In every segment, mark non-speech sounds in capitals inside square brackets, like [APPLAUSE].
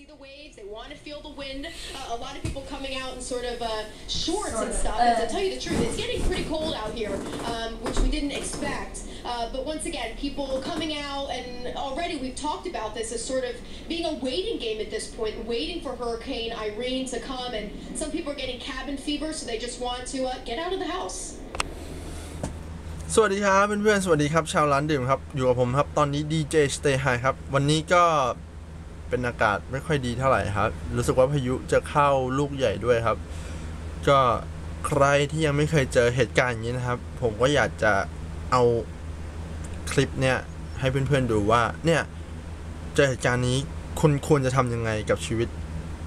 see the waves. They want to feel the wind. Uh, a lot of people coming out in sort of uh, shorts and stuff. and to tell you the truth, it's getting pretty cold out here, um, which we didn't expect. Uh, but once again, people coming out, and already we've talked about this as sort of being a waiting game at this point, waiting for Hurricane Irene to come. And some people are getting cabin fever, so they just want to uh, get out of the house. สวัสดีครับเพื่อนๆสวัสดีครับชาวร้านดื่มครับ อยู่กับผมครับ ตอนนี้ดีเจ Stay High ครับ วันนี้ก็ เป็นอากาศไม่ค่อยดีเท่าไหร่ครับ รู้สึกว่าพายุจะเข้าลูกใหญ่ด้วยครับ ก็ใครที่ยังไม่เคยเจอเหตุการณ์อย่างนี้นะครับ ผมก็อยากจะเอาคลิปเนี่ยให้เพื่อนๆดูว่าเนี่ยเจอเหตุการณ์นี้คุณควรจะทำยังไงกับชีวิต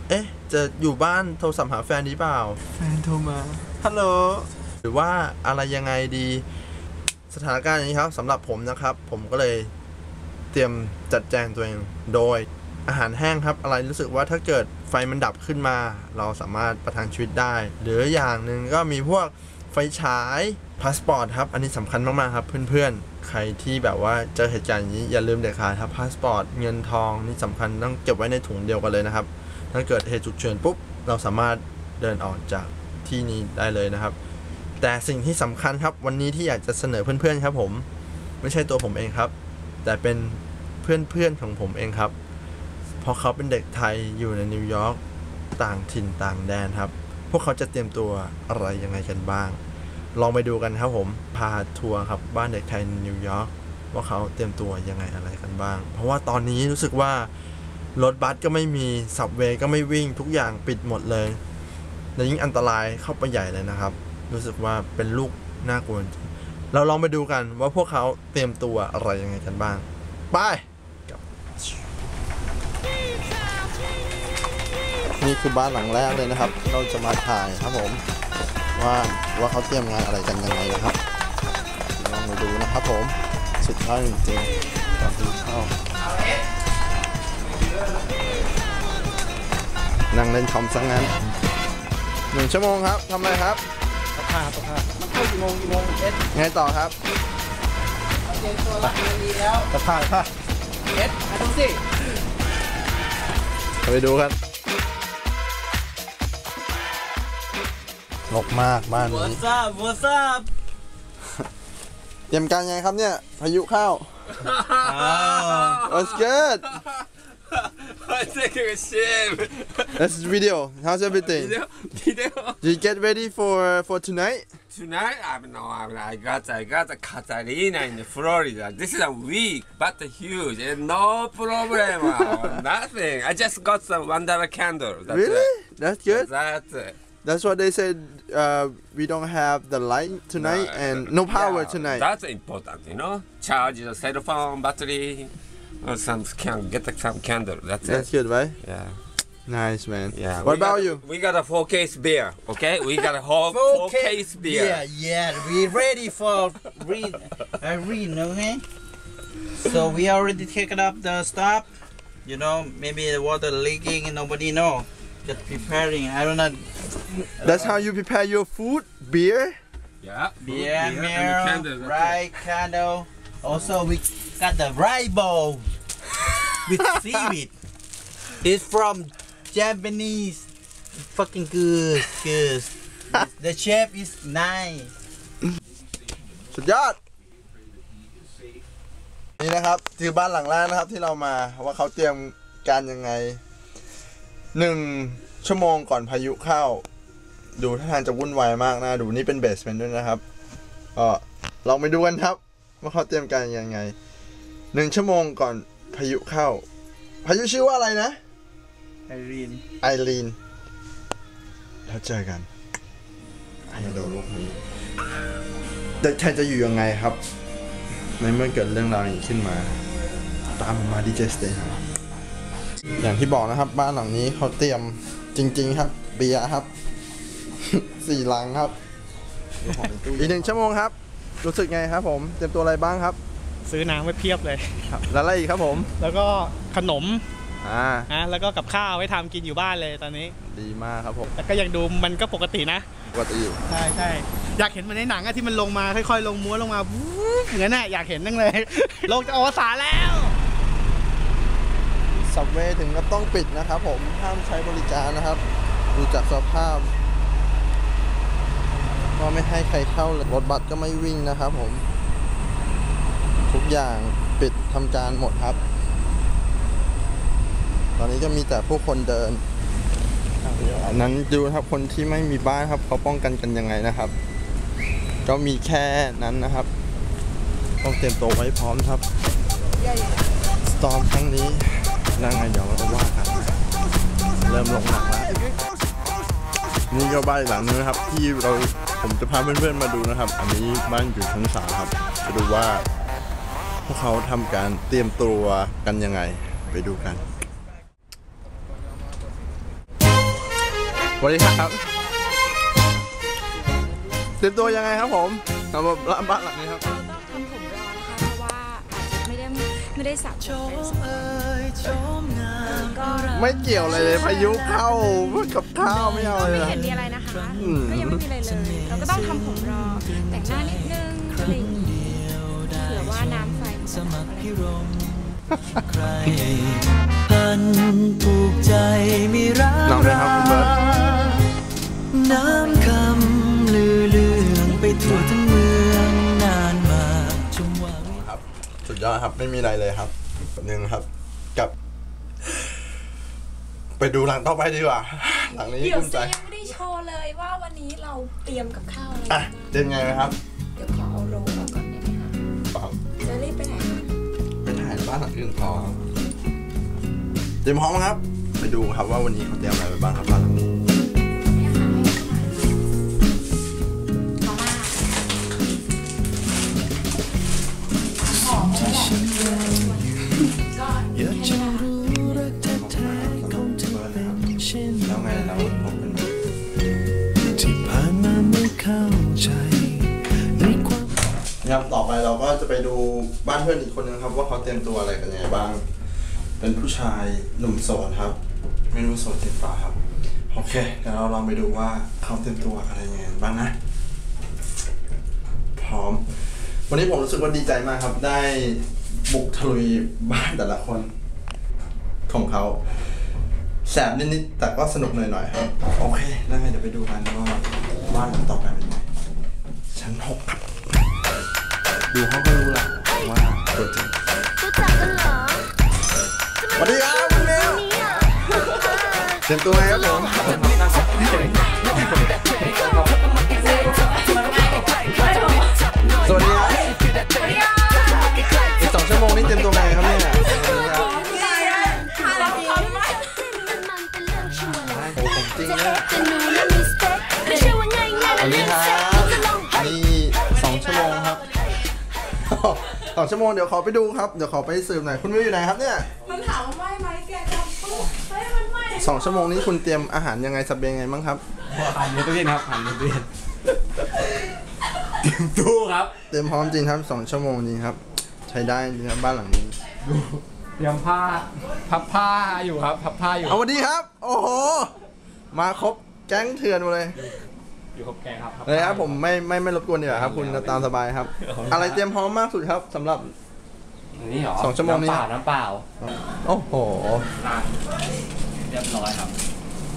เอ๊ะ จะอยู่บ้านโทรศัพท์หาแฟนดีเปล่า แฟนโทรมา ฮัลโหล หรือว่าอะไรยังไงดี สถานการณ์อย่างนี้ครับสำหรับผมนะครับ ผมก็เลยเตรียมจัดแจงตัวเอง โดย อาหารแห้งครับ อะไรรู้สึกว่าถ้าเกิดไฟมันดับขึ้นมา เราสามารถประทังชีวิตได้ หรืออย่างหนึ่งก็มีพวกไฟฉายพาสปอร์ตครับ อันนี้สำคัญมาก ๆ ครับเพื่อน ๆ ใครที่แบบว่าเจอเหตุการณ์อย่างนี้อย่าลืมเด็ดขาดครับพาสปอร์ตเงินทองนี่สำคัญต้องเก็บไว้ในถุงเดียวกันเลยนะครับ ถ้าเกิดเหตุฉุกเฉินปุ๊บ เราสามารถเดินออกจากที่นี้ได้เลยนะครับ แต่สิ่งที่สำคัญครับวันนี้ที่อยากจะเสนอเพื่อน ๆ ครับผม ไม่ใช่ตัวผมเองครับ แต่เป็นเพื่อน ๆ ของผมเองครับ เพราะเขาเป็นเด็กไทยอยู่ในนิวยอร์กต่างถิ่นต่างแดนครับ พวกเขาจะเตรียมตัวอะไรยังไงกันบ้าง ลองไปดูกันครับผมพาทัวร์ครับบ้านเด็กไทยในนิวยอร์กว่าเขาเตรียมตัวยังไงอะไรกันบ้าง เพราะว่าตอนนี้รู้สึกว่ารถบัสก็ไม่มีสับเวย์ก็ไม่วิ่งทุกอย่างปิดหมดเลยและยิ่งอันตรายเข้าไปใหญ่เลยนะครับ รู้สึกว่าเป็นลูกน่ากลัวเราลองไปดูกันว่าพวกเขาเตรียมตัวอะไรยังไงกันบ้าง ไป นี่คือบ้านหลังแรกเลยนะครับ เราจะมาถ่ายครับผม ว่าว่าเขาเตรียมงานอะไรกันยังไงนะครับลองไปดูนะครับผม สุดยอดจริงๆตอนที่เข้านั่งเล่นคอมซะงั้นหนึ่งชั่วโมงครับทำอะไรครับผ้าผ้ามันเข้ากี่โมงกี่โมงเอสไงต่อครับเตรียมตัวรับงานดีแล้วจะถ่ายค่ะเอสมาดูสิไปดูกัน ลกมากบ้านนี้ What's up What's up เตรียมการยังไงครับเนี่ย พายุเข้า What's [LAUGHS] good I'm taking a shit. [LAUGHS] That's the video How's everything Video, video. Did you get ready for for tonight Tonight, I know I, mean, I got I got a Catalina in Florida. This is a week, but huge, and no problem, uh, nothing. [LAUGHS] I just got some one dollar candle. That's Really It. That's good That's it. That's what they said uh, we don't have the light tonight No, and no power yeah, tonight That's important, you know. Charge the cell phone battery, or some can get some candle. That's, it. That's it. good right Yeah, Nice man yeah. What We got about a- you We got a four case beer. Okay, we got a [LAUGHS] whole four case beer. Yeah yeah we ready for read Irene okay so we already taken up the stuff you know maybe the water leaking and nobody know just preparing I don't know That's how you prepare your food beer Yeah. beer and the mirror candle, that's it. right candle also we got the rice bowl with seaweed it's from Japanese fucking good good the chef is nice สุดยอด นี่นะครับคือบ้านหลังแรกนะครับที่เรามาว่าเขาเตรียมการยังไงหนึ่งชั่วโมงก่อนพายุเข้า ดูท่าทางจะวุ่นวายมากนะดูนี่เป็นเบสเมนต์ด้วยนะครับก็ลองไปดูกันครับว่าเขาเตรียมการยังไงหนึ่งชั่วโมงก่อนพายุเข้า พายุชื่อว่าอะไรนะ Irene ไอรีนแล้วเจอกันไอโดลูกนี้เด็กไทยจะอยู่ยังไงครับ ในเมื่อเกิดเรื่องราวอย่างนี้ขึ้นมา ตามผมมาดีเจสเตย์ครับอย่างที่บอกนะครับ บ้านหลังนี้เขาเตรียมจริง ๆ ครับเบียร์ครับ สี่ลังครับ อีกหนึ่งชั่วโมงครับ รู้สึกไงครับผม เตรียมตัวอะไรบ้างครับ ซื้อน้ำไว้เพียบเลยครับแล้วอะไรอีกครับผม แล้วก็ขนม อ่านะแล้วก็กับข้าวไว้ทำกินอยู่บ้านเลยตอนนี้ ดีมากครับผมแต่ก็ยังดูมันก็ปกตินะ ปกติอยู่ใช่ใช่อยากเห็นมันในหนังอะที่มันลงมาค่อยๆ ลงม้วนลงมาวู๊บอย่างนั้นน่ะอยากเห็นนั่งเลย โลกจะอวสานแล้วสสับเวย์ถึงกับต้องปิดนะครับผม ห้ามใช้บริการนะครับ ดูจากสภาพ ก็ไม่ให้ใครเข้าเลยรถบัสก็ไม่วิ่งนะครับผม ทุกอย่างปิดทำการหมดครับ ตอนนี้ก็มีแต่ผู้คนเดินอันนั้นดูครับคนที่ไม่มีบ้านครับเขาป้องกันกันยังไงนะครับ ก็มีแค่นั้นนะครับ ต้องเตรียมตัวไว้พร้อมครับสตอมครั้งนี้แล้วไงเดี๋ยวเราว่ากันเริ่มลงหนักแล้วนี่ก็บ้านหลังนึงนะครับที่เรา ผมจะพาเพื่อนๆมาดูนะครับ อันนี้บ้านอยู่ชั้นสามครับจะดูว่า พวกเขาทำการเตรียมตัวกันยังไงไปดูกันสวัสดีครับ เตรียมตัวยังไงครับผมสำหรับบ้านหลังนี้ครับต้องทำผมรอนะคะเพราะว่าอาจจะไม่ได้ไม่ได้สระผมไปสักก็ ไม่เกี่ยวเลยเลยพายุเข้ากับข้าวไม่เอาก็เลยไม่นะเห็นมีอะไรนะคะอืมก็ยังไม่มีอะไรเลยเราก็ต้องทำผมรอแต่งหน้านิดนึงอะไรอย่างงี้เผื่อว่าน้ำไฟมันจะดับอะไรอย่างงี้พันผูกใจมีรักลองเลยครับคุณเบิร์ตน้ำคำลือเลืองไปทั่วทั้งเมืองนานมาชมหวังครับ สุดยอดครับไม่มีอะไรเลยครับหนึ่งครับกับ ไปดูหลังต่อไปดีกว่า หลังนี้เดี๋ยวภูมิใจ ซียังไม่ได้โชว์เลยว่าวันนี้เราเตรียมกับข้าวอะไรอะเดินไงนะครับเดี๋ยวขอเอาโรลออกก่อนได้ไหมคะเปล่าจะรีบไปไหนคะไปถ่ายบ้านหลังอื่นต่อเตรียมพร้อมครับ ไปดูครับว่าวันนี้เขาเตรียมอะไรไปบ้างครับบ้านหลังนี้ จะไปดูบ้านเพื่อนอีกคนนึงครับ ว่าเขาเตรียมตัวอะไรกันยังไงบ้าง เป็นผู้ชายหนุ่มโสดครับ ไม่รู้โสดจริงเปล่าครับ โอเคเดี๋ยวเราลองไปดูว่าเขาเตรียมตัวอะไรยังไงบ้างนะ พร้อม วันนี้ผมรู้สึกว่าดีใจมากครับ ได้บุกทะลุยบ้านแต่ละคน ของเขาแสบนิดๆแต่ก็สนุกหน่อยๆครับ โอเคแล้วไงเดี๋ยวไปดูกันว่าบ้านหลังต่อไปเป็นยังกันหกครับ ดูเขาก็รู้ละว่าตัวจริงรู้จักกันเหรอสวัสดีครับคุณเมลนี่อะเตรียมตัวไงครับผม สองชั่วโมงเดี๋ยวขอไปดูครับ เดี๋ยวขอไปสืบหน่อย คุณวิวอยู่ไหนครับเนี่ย มันถามว่าไหม้ไหมแกจำปุ๊บเฮ้ยมันไหม้สองชั่วโมงนี้คุณเตรียมอาหารยังไงสับเบงไงบ้างครับผ่านในตู้เย็นครับผ่านในตู้เย็นเตรียมตู้ครับเตรียมพร้อมจริงครับสองชั่วโมงจริงครับ ใช้ได้จริงครับบ้านหลังนี้ เตรียมผ้าพับผ้าอยู่ครับพับผ้าอยู่ เอาสวัสดีครับ โอ้โห มาครบแก๊งเถื่อนหมดเลย อยู่กับแกครับเลยครับผมไม่ไม่ไม่รบกวนดีกว่าครับ คุณตามสบายครับ อะไรเตรียมพร้อมมากสุดครับสำหรับ นี่เหรอสองชั่วโมงนี้ น้ำเปล่าน้ำเปล่าโอ้โหอะเรียบร้อยครับ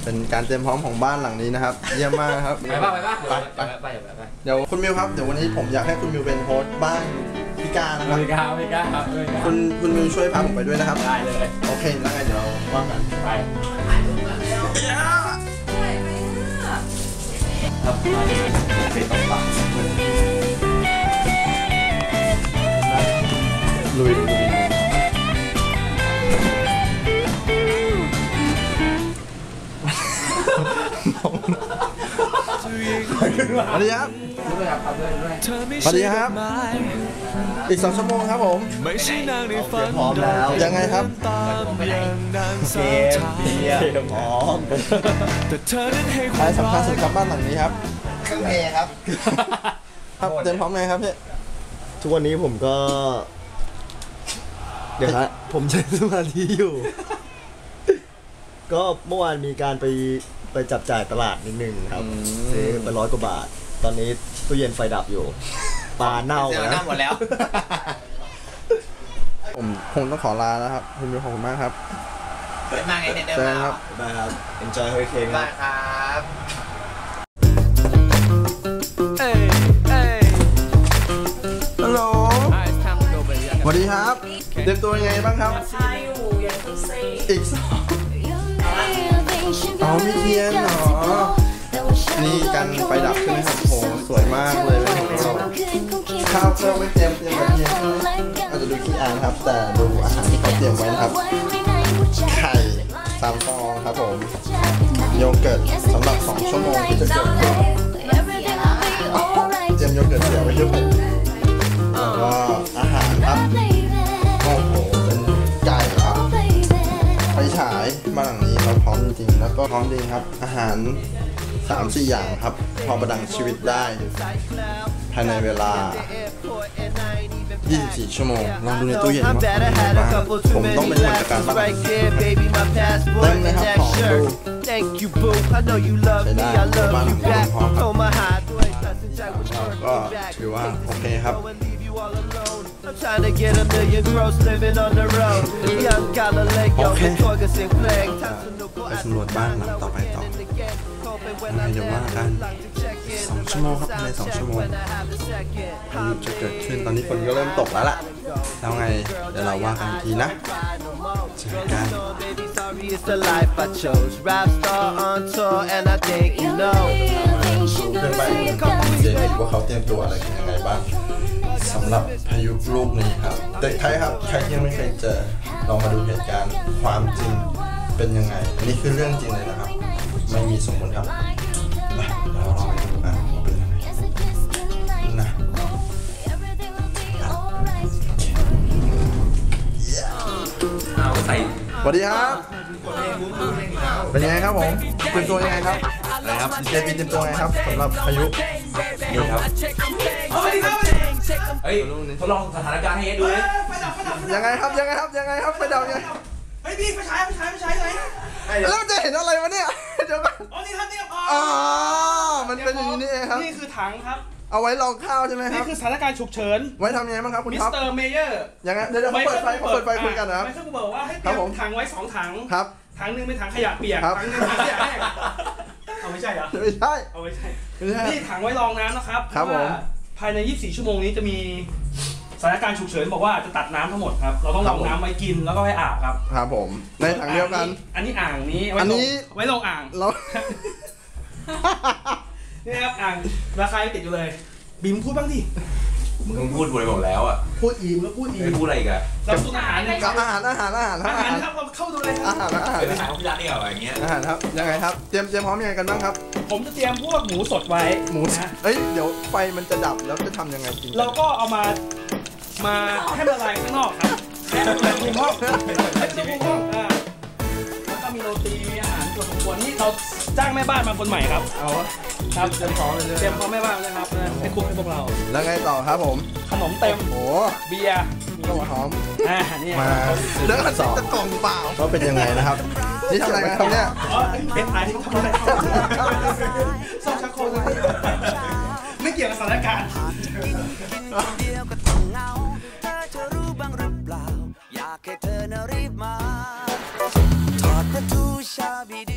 เป็นการเตรียมพร้อมของบ้านหลังนี้นะครับ เยี่ยมมากครับ ไปป่ะไปป่ะไปไปไปไปไปไปเดี๋ยวคุณมิวครับเดี๋ยววันนี้ผมอยากให้คุณมิวเป็นโฮสต์บ้านพิการนะคอรับ เมริกาอเมริกาครับอเมริกาคุณคุณมิวช่วยพาผมไปด้วยนะครับ ได้เลย โอเคแล้วไงเดี๋ยวเราว่ากัน ไป ลุยลุยสวัสดีครับด้วยครับครับด้วยด้วยเธอไม่สวัสดีครับ อีกสองชั่วโมงครับผมไม่ใช่นางในฝันพร้อมแล้วยังไงครับตามอย่างนางสาวไทยพร้อมแต่เธอนั้นให้คอะวาไรสำคัญสุดกับบ้านหลังนี้ครับ เครื่องเพครับ ครับเต็มพร้อมไงครับพี่ทุกวันนี้ผมก็ เดี๋ยวฮะผมใช้สมาธิอยู่ ก็เมื่อวานมีการไปไปจับจ่ายตลาดนิดนึงครับซื้อไปร้อยกว่าบาท ตอนนี้ตู้เย็นไฟดับอยู่ปลาเน่าหมดแล้วหมดแล้ว ผมคงต้องขอลาแล้วครับคุณมิวขอบคุณมากครับเป็นมาไงเนี่ยเดินเจอมากันครับบายครับ enjoy hurricane คบ้ารับครับ วัสดีครับ เตรียมตัวยังไงบ้างครับอีกสองเอามีเทียนเหรอ นี่กันไฟดับใช่ไหมครับโหสวยมากเลยเป็นของเราข้าวเครื่องไม่เตรียมเตรียมแบบเทียนใช่ไหมอาจจะดูขี้อายนะครับ แต่ดูอาหารที่เขาเตรียมไว้นะครับ ไข่สามฟองครับผมโยเกิร์ตสำหรับ2ชั่วโมงที่จะเกิดขึ้นเตรียมโยเกิร์ตเสียไว้ด้วยแล้วก็อาหาร ครับโอ้โหเป็นไก่ครับไฟฉายบ้านหลังนี้เราพร้อมจริงๆแล้วก็พร้อมจริงครับ อาหาร3 4อย่างครับ พอประดังชีวิตได้ ภายในเวลา 24 ชั่วโมงลองดูในตู้เย็นว่ามีอะไรบ้างผมต้องเป็นคนจัดการบ้านหลังนี้เต็มเลยครับของดู Thank you, boo. I know you love me. I love you back. Hold my high. ก็ถือว่าโอเคครับ I'm trying to get a million gross living on the road. Young Galileo, Okay. Torgerson Flag. ไปสำรวจบ้านหลังต่อไปต่อยังไงเดี๋ยวว่ากันสองชั่วโมงครับภายในสองชั่วโมงพายุจะเกิดขึ้นตอนนี้ฝนก็เริ่มตกแล้วล่ะแล้วไงเดี๋ยวเราว่ากันอีกทีนะเจอกัน Sorry, it's the life I chose. Rap star on tour, and I think you know. เพื่อนไปเจนอีกว่าเขาเตรียมตัวอะไรกันยังไงบ้าง สำหรับพายุลูกนี้ครับแต่ใครครับใครที่ยังไม่เคยเจอลองมาดูเหตุการณ์ความจริงเป็นยังไง อันนี้คือเรื่องจริงเลยนะครับ ไม่มีสมมติครับนะเราลองไปดูกันว่าเป็นยังไงนะเอาใส่สวัสดีครับเป็นยังไงครับผมเตรียมตัวยังไงครับอะไรครับเจพีเตรียมตัวยังไงครับสำหรับพายุนี่ครับ เฮ้ยทดลองสถานการณ์ให้เอสดูเลยยังไงครับยังไงครับยังไงครับไปเดายังไงเฮ้ยพี่ไฟฉายไฟฉายไฟฉายไหนแล้วมันจะเห็นอะไรวะเนี่ยเดี๋ยวก่อนอ๋อนี่ครับนี่ครับอ๋อมันเป็นอย่างนี้นี่เองครับนี่คือถังครับเอาไว้รองข้าวใช่ไหมคนี่รับคือสถานการณ์ฉุกเฉิน ไว้ทำยังไงบ้างครับคุณมิท็สอปเตอร์เมเยอร์ยังไงเดี๋ยวเดี๋ยวเขาเปิดไฟเขาเปิดไฟคุยกันนะครับไม่ใช่กูบอกว่าให้เตครัรีบยผมมถังไว้สองถังครับถังหนึงเป็นถังขยะเปียกครับถังหนึงถังขยะแห้งเอาไม่ใช่เหรอไม่ใช่เอาไม่ใช่ไม่ใช่นี่ถังไว้รองน้ำนะครับครับเพาะว่าผม ภายใน 24 ชั่วโมงนี้จะมีสถานการณ์ฉุกเฉินบอกว่าจะตัดน้ำทั้งหมมดครับ เราต้องครัลบงผมน้ำไว้กินแล้วก็ไว้อาบครับครับผม ในถังเดียวกัน อันนี้อ่างนี้ไว้อันลงนี้ไว้ลงอ่าง เรา นี่ครับอ่างราคายังติดอยู่เลยบิมพูดบ้างดิมึงพูดไปหมดแล้วอะพูดอีมแล้วพูดอีไม่มพูดอะไรอีกอะเราสูตรอาหารเลยคกัรับบอาหารอาหารอาหารอาอาหาหารรครับเราเข้าดูเลยคอารับหารอาหารไปถ่ายของพี่รัฐนี่เหรออย่างเงี้ย อาหารครับยังไงครับเตรียมเตรียมพร้อมยังไงกันบ้างครับ ผมจะเตรียมพวกหมูสดไว้หมูนะเอ้ยเดี๋ยวไฟมันจะดับแล้วจะทำยังไงกินเราก็เอามามาให้ละลายข้างนอกครับแค่ในมุมห้องแค่ในมุมห้องอ่าแล้วก็มีโรตีมีอาหารส่วนของควรนี่เราจ้างแม่บ้านมาคนใหม่ครับเอาวะครับเตรียมพร้อมเลยเตรียมพร้อมแม่บ้านเลยครับให้คุกให้พวกเราแล้วไงต่อครับผมขนมเต็มโอ้เบียร์ ก็มาหอมมาแล้วก็สองกล่องเปล่าก็เป็นยังไงนะครับ นี่ทำอะไรกัครับเนี่ยเป็นไอที่เขอะไรซองชักโครไม่เกี่ยวกับสถานการณ์อยาเธอนรีบมาถอดประตูชาบีดี